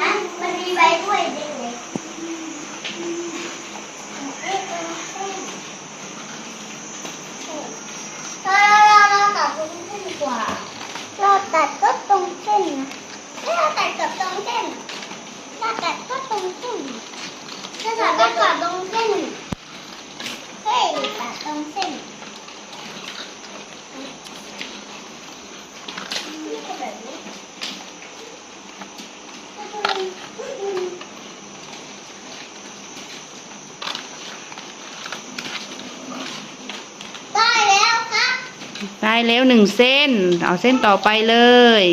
นั้นมันมีใบกล้วยเด็กๆเราเราเราตัดตรงเส้นดีกว่า เราตัดก็ตรงเส้นนะถ้าเราตัดกับตรงเส้นเราตัดก็ตรงเส้นถ้าตัดก็ตัดตรงเส้นเฮ้ยตัดตรงเส้นนี่ก็แบบนี้ ได้แล้วครับ ได้แล้วหนึ่งเส้น เอาเส้นต่อไปเลย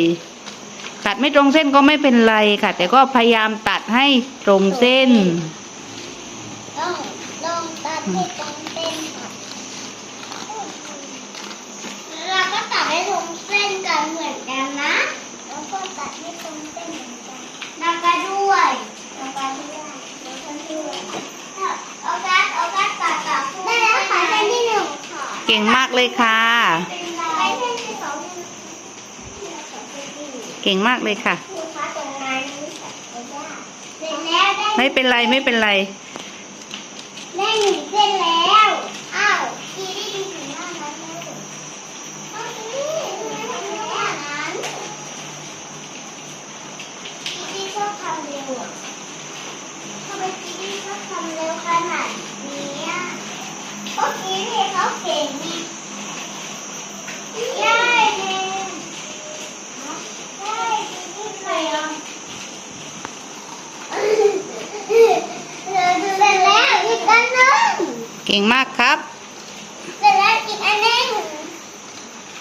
ตัดไม่ตรงเส้นก็ไม่เป็นไรค่ะ แต่ก็พยายามตัดให้ตรงเส้น ต้องลองตัดให้ตรงเส้นค่ะเราก็ตัดให้ตรงเส้นกันเหมือนกันนะแล้วก็ตัดให้ตรงเส้นเหมือนกันนำกันด้วยนำกันด้วยนำกันด้วยเอากัดเอากัดตัดตัดได้แล้วค่ะเส้นที่หนึ่งค่ะ เก่งมากเลยค่ะ เป็นไรเส้นที่สองเนี่ย เก่งมากเลยค่ะครูคะตรงนั้นเสร็จแล้วได้ไม่เป็นไรไม่เป็นไร ได้หนึ่งเส้นแล้ว อ้าวกีได้ดูถึงหน้านั้นเลยเอาสิทำไมทำไม่ได้อย่างนั้นกีดี้ชอบทำเร็วอะทำไมกีดี้ชอบทำเร็วขนาดนี้อะเพราะกีดี้เขาเก่งนี่ใช่เลยใช่กีดี้เคยลองเออเสร็จแล้วอีกอันหนึง เก่งมากครับเสร็จแล้วอีกอันหนึง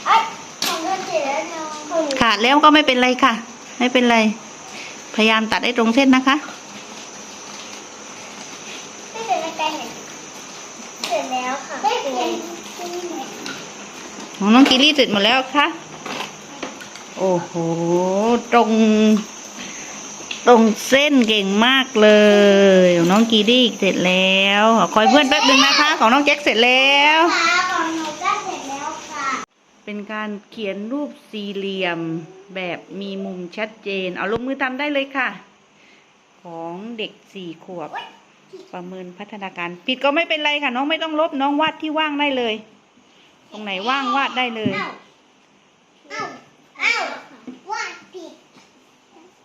เอ้ยของเราเสร็จแล้วเนาะของหนูขาดแล้วก็ไม่เป็นไรค่ะ ไม่เป็นไร พยายามตัดให้ตรงเส้นนะคะไม่เสร็จแล้วกันเนี่ยเสร็จแล้วค่ะไม่เป็นไรของน้องกิลลี่เสร็จหมดแล้วค่ะ โอ้โห ตรง ตรงเส้นเก่งมากเลยของน้องกีดี้เสร็จแล้วขอคอยเพื่อนแป๊บนึงนะคะ ของน้องแจ็คเสร็จแล้ว ของหนูก็เสร็จแล้วค่ะ เป็นการเขียนรูปสี่เหลี่ยมแบบมีมุมชัดเจน เอาลงมือทำได้เลยค่ะ ของเด็กสี่ขวบ ประเมินพัฒนาการ ผิดก็ไม่เป็นไรค่ะ น้องไม่ต้องลบน้องวาดที่ว่างได้เลย ตรงไหนว่างวาดได้เลย เอ้าเอ้าเอ้าวาดผิด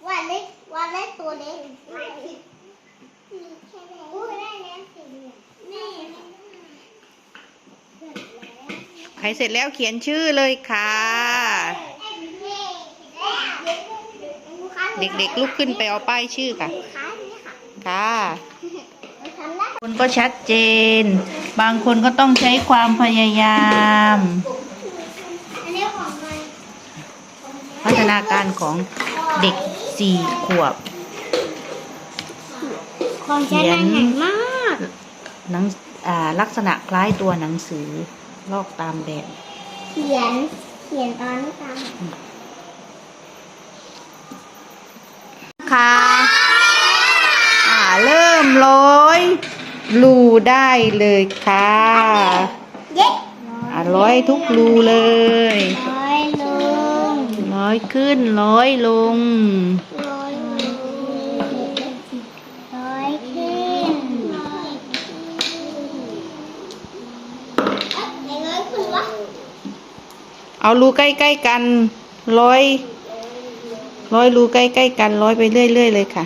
วาดเล็กวาดเล็กตัวเล็กวาดผิดมีแค่นี้อุ้ยได้แล้วสี่เหลี่ยมนี่เสร็จแล้ว ใค รเสร็จแล้วเขียนชื่อเลยค่ะ เด็กๆลุกขึ้นไปเอาป้ายชื่อค่ะ ค่ะ คนก็ชัดเจน บางคนก็ต้องใช้ความพยายามพัฒนาการของเด็กสี่ขวบของฉันมันหนักมากหนังอ่าลักษณะคล้ายตัวหนังสือ ลอกตามแบบเขียน เขียนตอนนี้ตามค่ะอ่าเริ่มร้อยรูได้เลยค่ะเย้อ่าร้อยทุกรูเลยร้อยลงร้อยขึ้นร้อยลงร้อยลง เอารูใกล้ๆกันร้อยร้อยรูใกล้ๆกันร้อยไปเรื่อยๆเลยค่ะ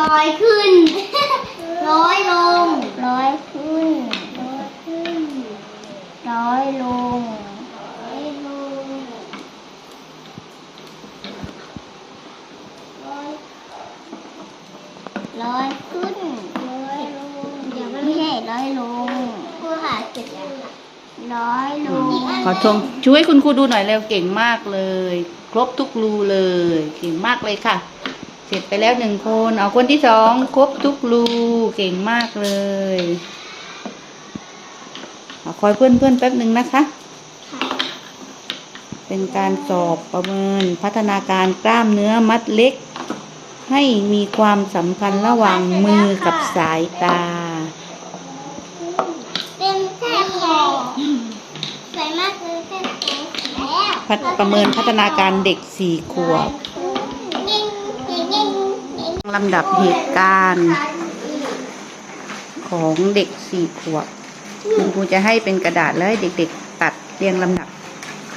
ร้อยขึ้นร้อยลงร้อยขึ้นร้อยขึ้นร้อยลง ร้อยลง ร้อย ร้อยขึ้นร้อยลงเดี๋ยวไม่ใช่ร้อยลงครูหาเสร็จแล้วค่ะร้อยลงขอชมช่วยคุณครูดูหน่อยเร็วเก่งมากเลย ครบทุกรูเลย เก่งมากเลยค่ะ เสร็จไปแล้วหนึ่งคนเอาคนที่สองครบทุกรูเก่งมากเลยเอาคอยเพื่อนเพื่อนๆแป๊บหนึ่งนะคะ เป็นการสอบประเมินพัฒนาการกล้ามเนื้อมัดเล็ก ให้มีความสัมพันธ์ระหว่างมือกับสายตาเป็นสวยมากเลยแค่นี้แล้วพัฒประเมินพัฒนาการเด็กสี่ขวบนิ่งนิ่งนิ่งนิ่งลำดับเหตุการณ์ ของเด็กสี่ขวบคุณครูจะให้เป็นกระดาษแล้วให้เด็กๆตัดเรียงลำดับ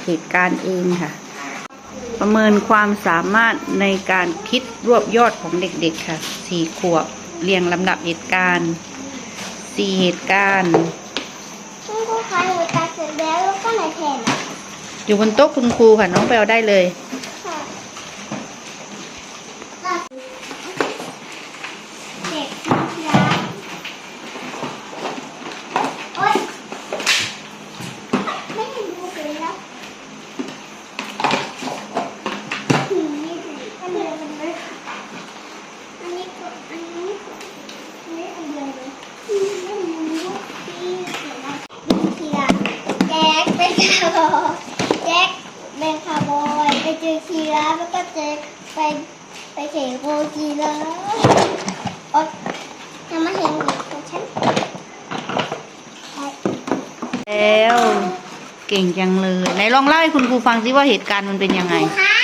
เหตุการณ์เองค่ะ ประเมินความสามารถในการคิดรวบยอดของเด็กๆค่ะสี่ขวบเรียงลำดับเหตุการณ์สี่เหตุการณ์คุณครูคะหนูตัดเสร็จแล้วแล้วก็ไหนแทนอะอยู่บนโต๊ะคุณครูค่ะน้องไปเอาได้เลย ค่ะเด็กรักโอ๊ยไม่เห็นดูเลยแล้วหืมนี่สิอันเดียวกันเลยอันนี้ก็อันนี้อันนี้อันเดียวเลยอืมไม่รู้ที่เขียนว่าดูทีละแจ็คเป็นคาร์บอย แจ็คเป็นคาร์บอยไปเจอคีราฟแล้วก็เจอไปไปเขียนโกกีราฟโอ๊ยยังไม่เห็นอีกของฉันไปแล้ว เก่งจังเลยไหนลองเล่าให้คุณครูฟังสิว่าเหตุการณ์มันเป็นยังไงคะ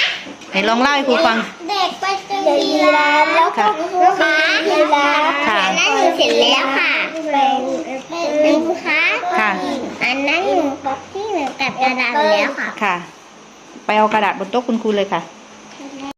ไหนลองเล่าให้ครูฟัง เด็กไปเจอยีราฟแล้วก็ขายีราฟค่ะอันนั้นหนูเสร็จแล้วค่ะเป็นครูคะ ค่ะ อันนั้นหนูที่หนูกั ดกระดาษแล้วค่ะ ค่ะ ไปเอากระดาษบนโต๊ะคุณครูเลยค่ะ